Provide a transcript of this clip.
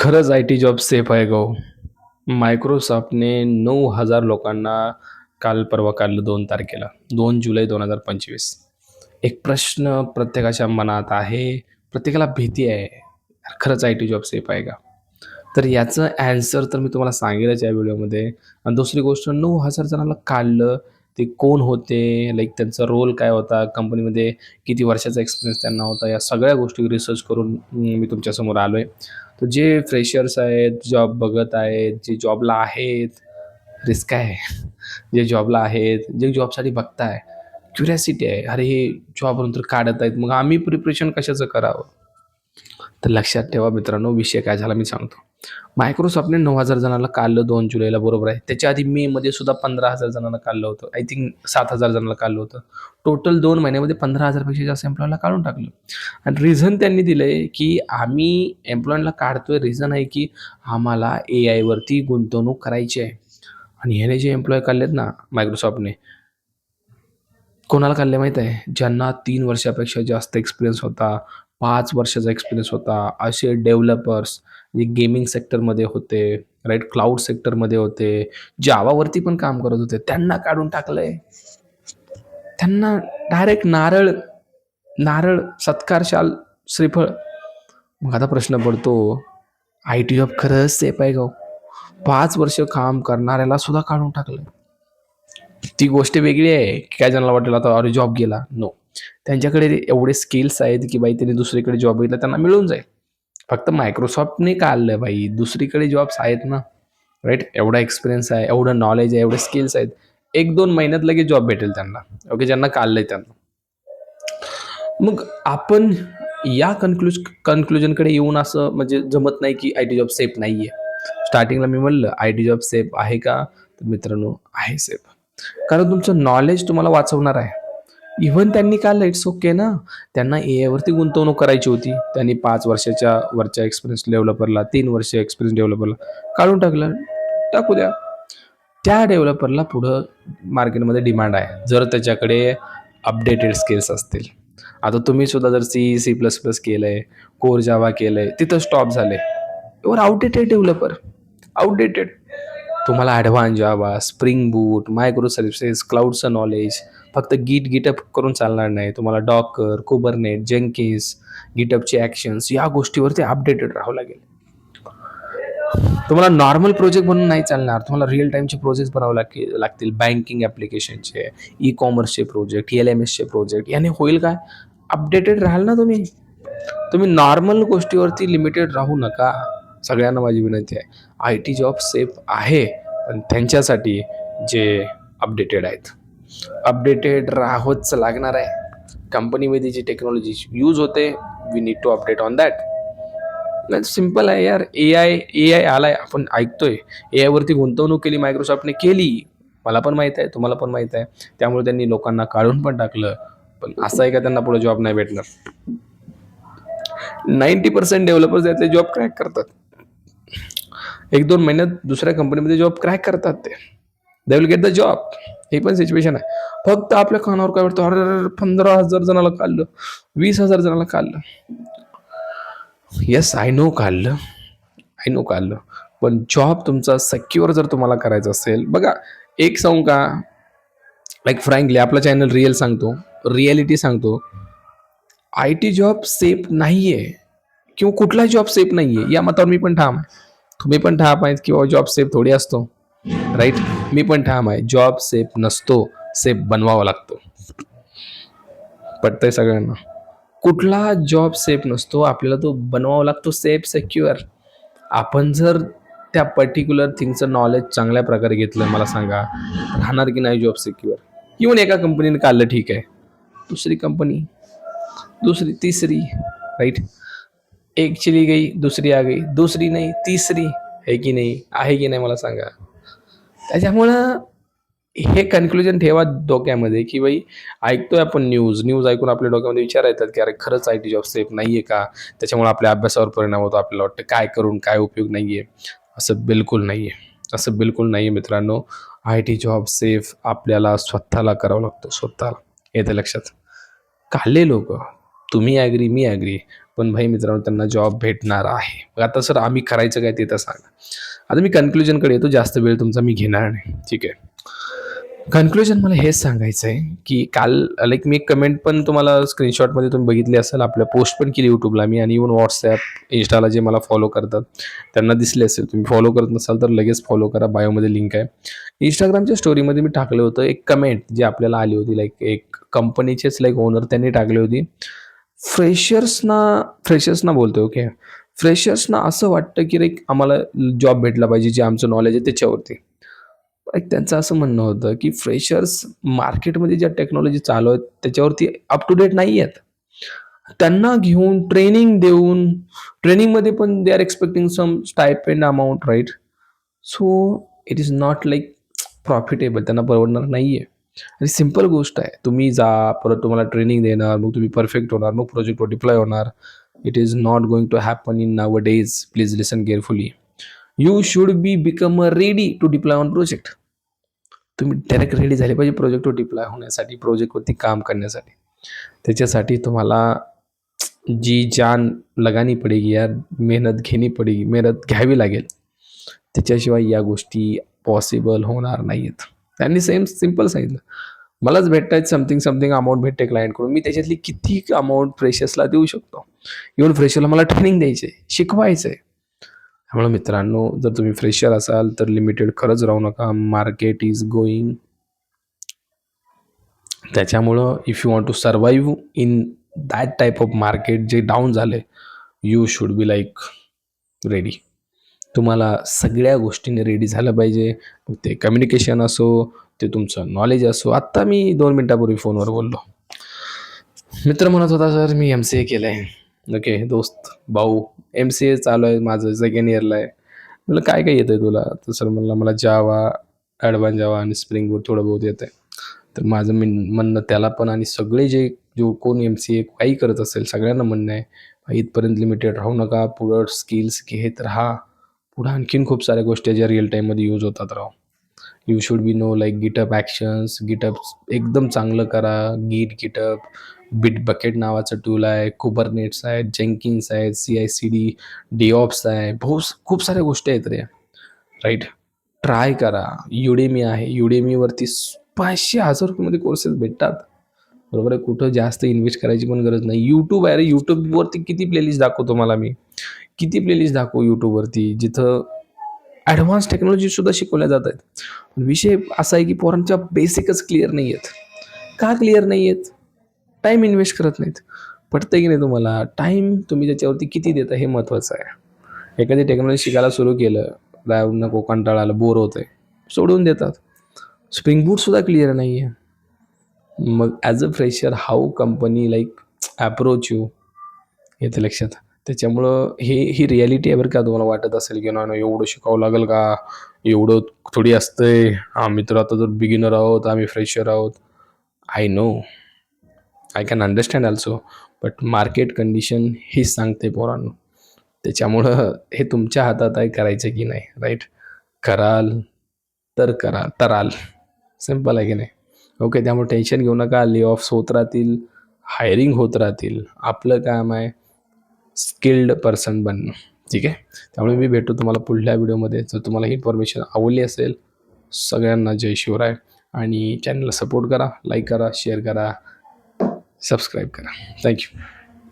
खरंच I T job safe आहे गो. मायक्रोसॉफ्टने नऊ हजार लोकांना काल परवा काढलं दोन तारखेला. दोन जुलै दोन हजार पंचवीस. एक प्रश्न प्रत्येकाच्या मनात आहे प्रत्येकाला भीती आहे खरंच आय टी जॉब सेफ आहे का? तर याचं ॲन्सर तर मी तुम्हाला सांगेलच या व्हिडिओमध्ये. आणि दुसरी गोष्ट नऊ हजार जणांना काढलं ते कोण होते? लाईक त्यांचा रोल काय होता? कंपनीमध्ये किती वर्षाचा एक्सपिरियन्स त्यांना होता? या सगळ्या गोष्टी रिसर्च करून मी तुमच्यासमोर आलो आहे तर जे फ्रेशर्स आहेत जॉब बघत आहेत जे जॉबला आहेत रिस्क आहे. जे जॉबला आहेत जे जॉबसाठी बघताय क्युरियासिटी आहे. अरे हे जॉब नंतर काढत आहेत. मग आम्ही प्रिपरेशन कशाचं करावं? तर लक्षात ठेवा मित्रांनो विषय काय झाला मी सांगतो. मायक्रोसॉफ्टने नऊ हजार जणांना काढलं दोन जुलैला बरोबर आहे. त्याच्या आधी मेमध्ये सुद्धा पंधरा हजार जणांना काढलं होतं. आय थिंक सात हजार जणांना काढलं होतं. टोटल दोन महिन्यामध्ये पंधरा हजारपेक्षा जास्त एम्प्लॉयला काढून टाकलं. आणि रिझन त्यांनी दिलं आहे की आम्ही एम्प्लॉयला काढतोय. रिझन आहे की आम्हाला ए आयवरती गुंतवणूक करायची आहे. आणि ह्याने जे एम्प्लॉय काढलेत ना मायक्रोसॉफ्टने कोणाला काढले माहीत आहे? ज्यांना तीन वर्षापेक्षा जास्त एक्सपिरियन्स होता पाच वर्षाचा एक्सपिरियन्स होता असे डेव्हलपर्स जे गेमिंग सेक्टरमध्ये होते राईट क्लाउड सेक्टरमध्ये होते जावावरती पण काम करत होते. त्यांना काढून टाकलंय. त्यांना डायरेक्ट नारळ नारळ सत्कार शाल श्रीफळ. मग आता प्रश्न पडतो आय टी जॉब खरंच सेफ आहे गाव हो? पाच वर्ष काम करणाऱ्याला सुद्धा काढून टाकलं ती गोष्ट वेगळी आहे. की काय जणांना वाटेल आता अरे जॉब गेला. नो त्यांच्याकडे एवढे स्किल्स आहेत की बाई त्यांनी दुसरीकडे जॉब घेतला त्यांना मिळून जाईल. फक्त मायक्रोसॉफ्टने काढलं बाई दुसरीकडे जॉब्स आहेत ना. राईट एवढा एक्सपिरियन्स आहे एवढं नॉलेज आहे एवढे स्किल्स आहेत. एक दोन महिन्यात लगेच जॉब भेटेल त्यांना. ओके ज्यांना काढलंय त्यांना. मग आपण या कन्क्लुज कन्क्लुजनकडे येऊन असं म्हणजे जमत नाही की आय टी जॉब सेफ नाही आहे स्टार्टिंगला मी म्हणलं आय टी जॉब सेफ आहे का? तर मित्रांनो आहे सेफ कारण तुमचं नॉलेज तुम्हाला वाचवणार आहे. इव्हन त्यांनी काल इट्स ओके ना? त्यांना ए आयवरती गुंतवणूक करायची होती. त्यांनी पाच वर्षाच्या वरच्या एक्सपिरियन्स डेव्हलपरला तीन वर्ष एक्सपिरियन्स डेव्हलपरला काढून टाकलं. टाकू द्या. त्या डेव्हलपरला पुढं मार्केटमध्ये डिमांड आहे. जर त्याच्याकडे अपडेटेड स्किल्स असतील. आता तुम्ही सुद्धा जर सी सी प्लस प्लस केलं आहे कोर जावा केलं आहे तिथं स्टॉप झाले युअर आउटडेटेड डेव्हलपर आउटडेटेड तुम्हाला advance Java spring boot microservices क्लाउडचं knowledge फक्त गीट गिटअप करून चालणार नाही. तुम्हाला डॉकर कुबरनेट जेंकेस गिटअपचे ॲक्शन्स या गोष्टीवरती अपडेटेड राहावं लागेल. तुम्हाला नॉर्मल प्रोजेक्ट बनवून नाही चालणार. तुम्हाला रिअल टाईमचे प्रोजेक्ट बनावं लागतील लागतील. बँकिंग ॲप्लिकेशनचे ई कॉमर्सचे प्रोजेक्ट एल एम एसचे प्रोजेक्ट याने होईल काय? अपडेटेड राहाल ना तुम्ही. तुम्ही नॉर्मल गोष्टीवरती लिमिटेड राहू नका. सगळ्यांना माझी विनंती आहे. आय टी जॉब सेफ आहे पण त्यांच्यासाठी जे अपडेटेड आहेत. अपडेटेड राहावंच लागणार आहे. कंपनीमध्ये जी टेक्नॉलॉजी यूज होते we need to update on that simple आहे यार. ए आय ए आय आलाय. आपण ऐकतोय. ए आयवरती गुंतवणूक केली मायक्रोसॉफ्टने केली. मला पण माहीत आहे तुम्हाला पण माहीत आहे. त्यामुळे त्यांनी लोकांना काढून पण टाकलं. पण असं आहे का त्यांना पुढे जॉब नाही भेटणार? नाईन्टी पर्सेंट डेव्हलपर्स यातले जॉब क्रॅक करतात. एक दोन महिन्यात दुसऱ्या कंपनीमध्ये जॉब क्रॅक करतात ते. They will get the job हे पण सिच्युएशन आहे. फक्त आपल्या कानावर काय वाटतं? अरे पंधरा हजार जणाला काढलं. वीस हजार जणाला काढलं. येस आय नो काढलं. आय नो काढलं. पण जॉब तुमचा सेक्युअर जर तुम्हाला करायचा असेल बघा एक सांगू का? लाईक फ्रँकली आपला चॅनल रिअल सांगतो. रिॲलिटी सांगतो. आय टी जॉब सेफ नाही आहे किंवा कुठलाही जॉब सेफ नाही आहे या मतावर मी पण ठाम आहे. तुम्ही पण ठाम आहेत किंवा जॉब सेफ थोडी असतो. राईट मी पण ठाम आहे. जॉब सेफ नसतो सेफ बनवावा लागतो. पटतंय सगळ्यांना? कुठला जॉब सेफ नसतो आपल्याला तो बनवावा लागतो सेफ सेक्युअर आपण जर त्या पर्टिक्युलर थिंगचं नॉलेज चांगल्या प्रकारे घेतलं मला सांगा राहणार की नाही जॉब सिक्युअर इवन एका कंपनीने काढलं ठीक आहे. दुसरी कंपनी दुसरी तिसरी. राईट एक चिली गई दुसरी आ गई. दुसरी नाही तिसरी. आहे की नाही? आहे की नाही मला सांगा. त्याच्यामुळं हे कन्क्लुजन ठेवा डोक्यामध्ये की बाई ऐकतोय आपण न्यूज न्यूज ऐकून आपल्या डोक्यामध्ये विचार येतात की अरे खरंच आय टी जॉब सेफ नाही आहे का? त्याच्यामुळे आपल्या अभ्यासावर परिणाम होतो आपल्याला वाटतं काय करून काय उपयोग नाही आहे असं बिलकुल नाही आहे असं बिलकुल नाही आहे मित्रांनो. आय टी जॉब सेफ आपल्याला स्वतःला करावं लागतो. स्वतःला. येतं लक्षात. काले लोक. तुम्ही ॲग्री मी ॲग्री पण भाई मित्रांनो त्यांना जॉब भेटणार आहे. मग आता सर आम्ही करायचं काय ते तर सांगा. आता मी कन्क्लुजनकडे येतो जास्त वेळ तुमचा मी घेणार नाही. ठीक आहे? कन्क्लुजन मला हेच सांगायचं आहे की काल लाईक मी एक कमेंट पण तुम्हाला स्क्रीनशॉटमध्ये तुम्ही बघितली असेल आपल्या पोस्ट पण केली यूट्यूबला मी आणि इवन व्हॉट्सॲप इंस्टाला जे मला फॉलो करतात त्यांना दिसले असेल. तुम्ही फॉलो करत नसाल तर लगेच फॉलो करा बायोमध्ये लिंक आहे. इंस्टाग्रामच्या स्टोरीमध्ये मी टाकलं होतं एक कमेंट जी आपल्याला आली होती लाईक एक कंपनीचेच लाईक ओनर त्यांनी टाकली होती फ्रेशर्सना फ्रेशर्सना बोलतो ओके फ्रेशर्सना असं वाटतं की लाईक आम्हाला जॉब भेटला पाहिजे जे आमचं नॉलेज आहे त्याच्यावरती. एक त्यांचं असं म्हणणं होतं की फ्रेशर्स मार्केटमध्ये ज्या टेक्नॉलॉजी चालू आहेत त्याच्यावरती अप टू डेट नाही आहेत. त्यांना घेऊन ट्रेनिंग देऊन ट्रेनिंगमध्ये पण they are expecting some stipend amount right so it is not like profitable त्यांना परवडणार नाही आहे आणि सिंपल गोष्ट आहे. तुम्ही जा परत तुम्हाला ट्रेनिंग देणार मग तुम्ही परफेक्ट होणार मग प्रोजेक्टवर डिप्लॉय होणार. It is not going to happen in nowadays please listen carefully you should be become a ready to deploy on project तुम्ही डायरेक्ट रेडी झाले पाहिजे प्रोजेक्टवर डिप्लॉय होण्यासाठी प्रोजेक्टवरती काम करण्यासाठी. त्याच्यासाठी तुम्हाला जी जान लगानी पडेगी या मेहनत घेणी पडेगी मेहनत घ्यावी लागेल. त्याच्याशिवाय या गोष्टी पॉसिबल होणार नाही आहेत त्यांनी सेम सिंपल सांगितलं. मलाच भेटतायत समथिंग समथिंग अमाऊंट भेटते क्लायंटकडून मी त्याच्यातली किती अमाऊंट फ्रेशर्सला देऊ शकतो? इवन फ्रेशरला मला ट्रेनिंग द्यायचे आहे शिकवायचं आहे त्यामुळे मित्रांनो जर तुम्ही फ्रेशर असाल तर लिमिटेड खरंच राहू नका. मार्केट इज गोईंग त्याच्यामुळं if you want to survive in that type of market जे डाऊन झाले you should be like ready तुम्हाला सगळ्या गोष्टींनी रेडी झालं पाहिजे. मग ते कम्युनिकेशन असो ते तुमचं नॉलेज असो. आत्ता मी दोन मिनटापूर्वी फोनवर बोललो. मित्र म्हणत होता सर मी एम सी ए केलं आहे ओके दोस्त भाऊ एम सी ए चालू आहे माझं सेकंड इयरला आहे. म्हटलं काय काय येतं आहे तुला? तर सर म्हणलं मला जावा ॲडव्हान्स जावा आणि स्प्रिंग बोर्ड थोडं बहुत येतं आहे तर माझं मी म्हणणं त्याला पण आणि सगळे जे जो कोण एम सी ए काही करत असेल सगळ्यांना म्हणणं आहे इथपर्यंत लिमिटेड राहू नका पुढं स्किल्स घेत राहा. पुढं आणखीन खूप साऱ्या गोष्टी ज्या रिअल टाईममध्ये यूज होतात राव. You should be know like GitHub actions GitHub एकदम चांगलं करा. गीट गिटअप बिट बकेट नावाचं टूल आहे. कुबरनेट्स आहेत जेंकिन्स आहेत C I C D DevOps आहे. बहुत खूप साऱ्या गोष्टी आहेत रे. राईट ट्राय करा. युडेमी आहे. युडेमीवरती पाचशे हजार रुपयेमध्ये कोर्सेस भेटतात. बरोबर आहे? कुठं जास्त इन्व्हेस्ट करायची पण गरज नाही. यूट्यूब आहे रे. यूट्यूबवरती किती प्लेलिस्ट दाखवतो मला मी? किती प्लेलिस्ट दाखवू यूट्यूबवरती जिथं ॲडव्हान्स टेक्नॉलॉजीसुद्धा शिकवल्या जात आहेत. विषय असा आहे की पोरांच्या बेसिकच क्लिअर नाही आहेत. का क्लिअर नाही आहेत? टाईम इन्व्हेस्ट करत नाहीत. पटतं की नाही तुम्हाला? टाईम तुम्ही त्याच्यावरती किती देता हे महत्त्वाचं आहे. एखादी टेक्नॉलॉजी शिकायला सुरू केलं लाव नको कंटाळा आलं बोर होतं आहे सोडून देतात. स्प्रिंग बूटसुद्धा क्लिअर नाही आहे मग as a fresher how company like approach you येतं लक्षात. त्याच्यामुळं हे ही रिॲलिटी आहे बरं का तुम्हाला वाटत असेल की ना एवढं शिकावं लागेल का? एवढं थोडी असतंय. आम्ही तर आता जर बिगिनर आहोत आम्ही फ्रेशर आहोत. I know I can understand also but market condition हीच सांगते पोरांनो. त्याच्यामुळं हे तुमच्या हातात आहे करायचं की नाही राईट कराल तर करा तराल. सिंपल आहे की नाही? ओके त्यामुळे टेन्शन घेऊ नका. ले ऑफ्स होत राहतील हायरिंग होत राहतील. आपलं काम आहे. स्किल्ड पर्सन बनणं. ठीक आहे? त्यामुळे मी भेटू तुम्हाला पुढल्या व्हिडिओमध्ये. जर तुम्हाला ही इन्फॉर्मेशन आवडली असेल सगळ्यांना जय शिवराय. आणि चॅनलला सपोर्ट करा लाईक करा शेअर करा सबस्क्राईब करा. थँक्यू